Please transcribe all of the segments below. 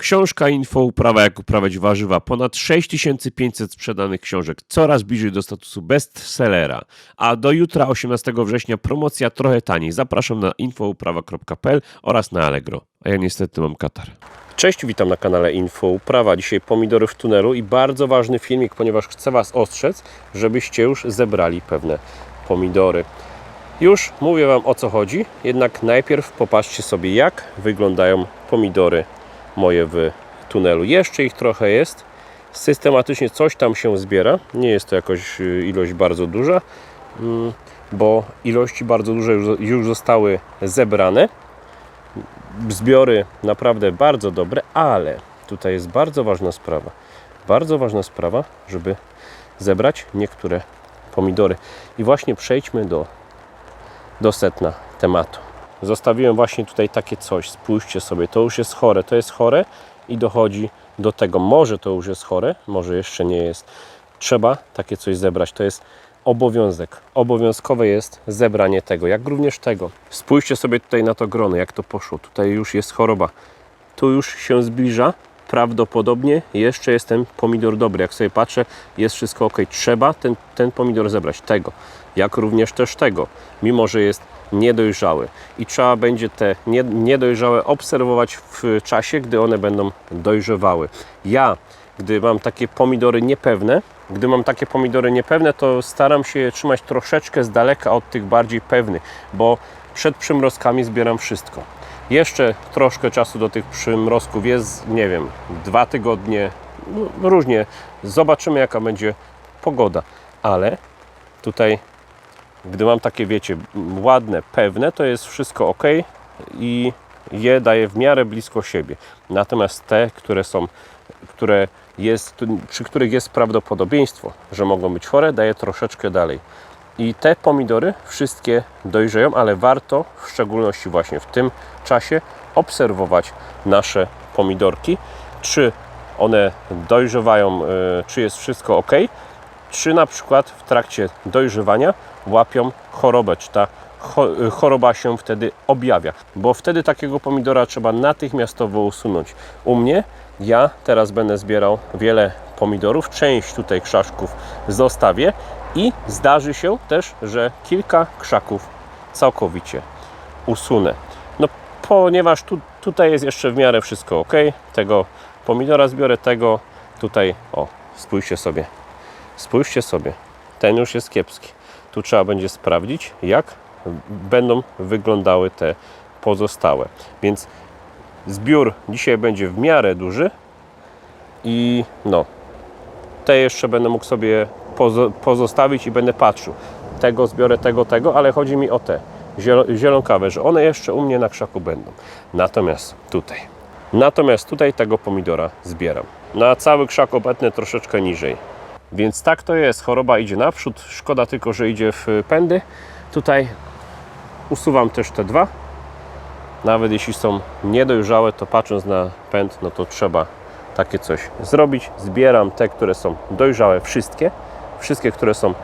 Książka info uprawa jak uprawiać warzywa. Ponad 6500 sprzedanych książek. Coraz bliżej do statusu bestsellera. A do jutra 18 września promocja trochę taniej. Zapraszam na infouprawa.pl oraz na Allegro. A ja niestety mam katar. Cześć, witam na kanale Info Uprawa. Dzisiaj pomidory w tunelu i bardzo ważny filmik, ponieważ chcę Was ostrzec, żebyście już zebrali pewne pomidory. Już mówię Wam o co chodzi, jednak najpierw popatrzcie sobie jak wyglądają pomidory moje w tunelu. Jeszcze ich trochę jest. Systematycznie coś tam się zbiera. Nie jest to jakoś y, ilość bardzo duża, mm, bo ilości bardzo duże już- zostały zebrane. Zbiory naprawdę bardzo dobre, ale tutaj jest bardzo ważna sprawa. Bardzo ważna sprawa, żeby zebrać niektóre pomidory. I właśnie przejdźmy do, do setna tematu. Zostawiłem właśnie tutaj takie coś. Spójrzcie sobie, to już jest chore, to jest chore i dochodzi do tego. Może to już jest chore, może jeszcze nie jest. Trzeba takie coś zebrać. To jest obowiązek. Obowiązkowe jest zebranie tego, jak również tego. Spójrzcie sobie tutaj na to grono, jak to poszło. Tutaj już jest choroba. Tu już się zbliża. Prawdopodobnie jeszcze jest ten pomidor dobry. Jak sobie patrzę, jest wszystko ok. Trzeba ten, ten pomidor zebrać. Tego. Jak również też tego. Mimo, że jest niedojrzały. I trzeba będzie te nie- niedojrzałe obserwować w czasie, gdy one będą dojrzewały. Ja, gdy mam takie pomidory niepewne, gdy mam takie pomidory niepewne, to staram się je trzymać troszeczkę z daleka od tych bardziej pewnych, bo przed przymrozkami zbieram wszystko. Jeszcze troszkę czasu do tych przymrozków jest, nie wiem, dwa tygodnie, no, różnie. Zobaczymy, jaka będzie pogoda. Ale tutaj gdy mam takie, wiecie, ładne, pewne, to jest wszystko ok i je daję w miarę blisko siebie. Natomiast te, które są, które jest, przy których jest prawdopodobieństwo, że mogą być chore, daję troszeczkę dalej. I te pomidory wszystkie dojrzeją, ale warto w szczególności właśnie w tym czasie obserwować nasze pomidorki, czy one dojrzewają, e, czy jest wszystko ok, czy na przykład w trakcie dojrzewania łapią chorobę, czy ta cho- choroba się wtedy objawia, bo wtedy takiego pomidora trzeba natychmiastowo usunąć. U mnie ja teraz będę zbierał wiele pomidorów, część tutaj krzaczków zostawię i zdarzy się też, że kilka krzaków całkowicie usunę. No ponieważ tu, tutaj jest jeszcze w miarę wszystko ok, tego pomidora zbiorę, tego tutaj, o spójrzcie sobie, Spójrzcie sobie, ten już jest kiepski. Tu trzeba będzie sprawdzić, jak będą wyglądały te pozostałe. Więc zbiór dzisiaj będzie w miarę duży i no, te jeszcze będę mógł sobie pozo- pozostawić i będę patrzył. Tego zbiorę, tego, tego, ale chodzi mi o te zielo- zielonkawe, że one jeszcze u mnie na krzaku będą. Natomiast tutaj, natomiast tutaj tego pomidora zbieram. Na cały krzak obetnę troszeczkę niżej. Więc tak to jest, choroba idzie naprzód, szkoda tylko, że idzie w pędy. Tutaj usuwam też te dwa. Nawet jeśli są niedojrzałe, to patrząc na pęd, no to trzeba takie coś zrobić. Zbieram te, które są dojrzałe, wszystkie. Wszystkie, które są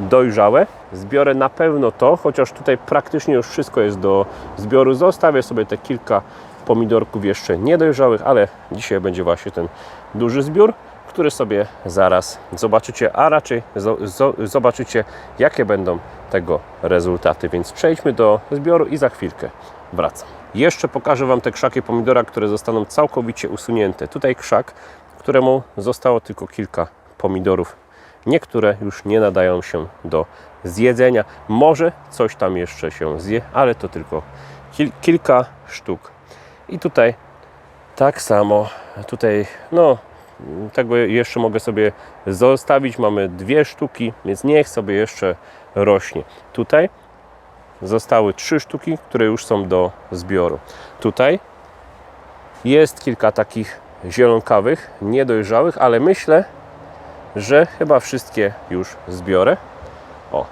dojrzałe. Zbiorę na pewno to, chociaż tutaj praktycznie już wszystko jest do zbioru. Zostawię sobie te kilka pomidorków jeszcze niedojrzałych, ale dzisiaj będzie właśnie ten duży zbiór który sobie zaraz zobaczycie, a raczej zo- zo- zobaczycie, jakie będą tego rezultaty. Więc przejdźmy do zbioru i za chwilkę wracam. Jeszcze pokażę Wam te krzaki pomidora, które zostaną całkowicie usunięte. Tutaj krzak, któremu zostało tylko kilka pomidorów. Niektóre już nie nadają się do zjedzenia. Może coś tam jeszcze się zje, ale to tylko kil- kilka sztuk. I tutaj tak samo, tutaj no tego jeszcze mogę sobie zostawić. Mamy dwie sztuki, więc niech sobie jeszcze rośnie. Tutaj zostały trzy sztuki, które już są do zbioru. Tutaj jest kilka takich zielonkawych, niedojrzałych, ale myślę, że chyba wszystkie już zbiorę. O,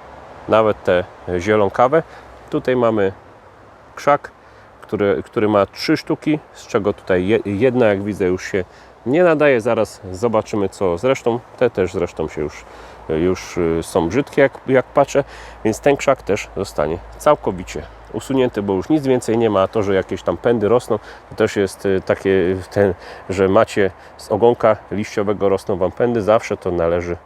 nawet te zielonkawe. Tutaj mamy krzak, który, który ma trzy sztuki, z czego tutaj je- jedna, jak widzę, już się nie nadaje. Zaraz zobaczymy, co zresztą. Te też zresztą się już, już y, są brzydkie, jak, jak patrzę, więc ten krzak też zostanie całkowicie usunięty, bo już nic więcej nie ma. A to, że jakieś tam pędy rosną, to też jest y, takie, ten, że macie z ogonka liściowego rosną Wam pędy, zawsze to należy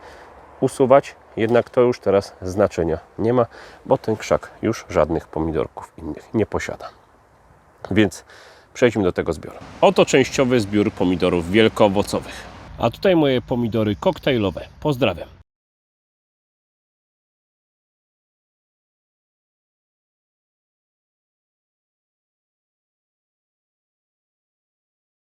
usuwać. Jednak to już teraz znaczenia nie ma, bo ten krzak już żadnych pomidorków innych nie posiada. Więc przejdźmy do tego zbioru. Oto częściowy zbiór pomidorów wielkoowocowych. A tutaj moje pomidory koktajlowe. Pozdrawiam.